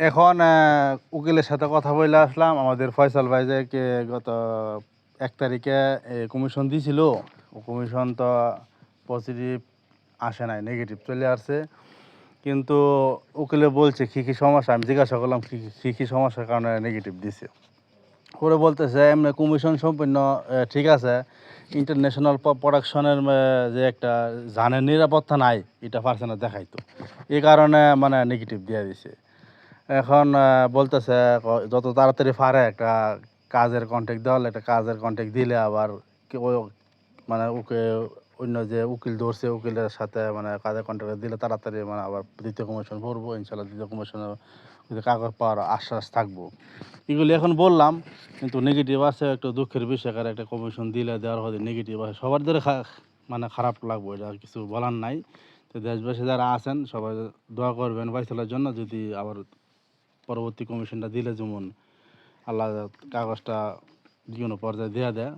এখন উকিলের সাথে কথা বলে আসলাম। আমাদের ফয়সাল ভাই যে গত এক তারিখে কমিশন দিছিল। ও কমিশন তো পজিটিভ আসে নাই নেগেটিভ চলে আসছে। কিন্তু উকিলে বলছে, কী কী সমস্যা? আমি জিজ্ঞাসা করলাম, কী, কী- কী সমস্যার কারণে নেগেটিভ দিছে? করে বলতেছে, এমনি কমিশন সম্পূর্ণ ঠিক আছে। ইন্টারন্যাশনাল প্রোডাকশনের যে একটা জানের নিরাপত্তা নাই, এটা পারছে দেখাইতো। এই কারণে মানে নেগেটিভ দিয়ে দিছে। এখন বলতেছে যত তাড়াতাড়ি পারে একটা কাজের কন্ট্যাক্ট হলে একটা কাজের কন্ট্যাক্ট দিলে আবার মানে ওকে অন্য যে উকিল ধরছে, উকিলের সাথে মানে কাজের কন্ট্যাক্ট দিলে তাড়াতাড়ি মানে আবার দ্বিতীয় কমিশন ভরবো, ইনশাল্লাহ দ্বিতীয় কমিশনের কাগজ পাওয়ার আশ্বাস থাকব। এগুলি এখন বললাম, কিন্তু নেগেটিভ আছে, একটু দুঃখের বিষয়, কারণ একটা কমিশন দিলে দেওয়ার হলে নেগেটিভ আছে। সবার ধরে মানে খারাপ লাগবে, এটা কিছু বলার নাই। তো দেশবাসী যারা আছেন, সবাই দোয়া করবেন বাইসালের জন্য যদি আবার পরবর্তী কমিশনটা দিলে যেমন আল্লাহ কাগজটা যে কোনো পর্যায়ে দেওয়া দেয়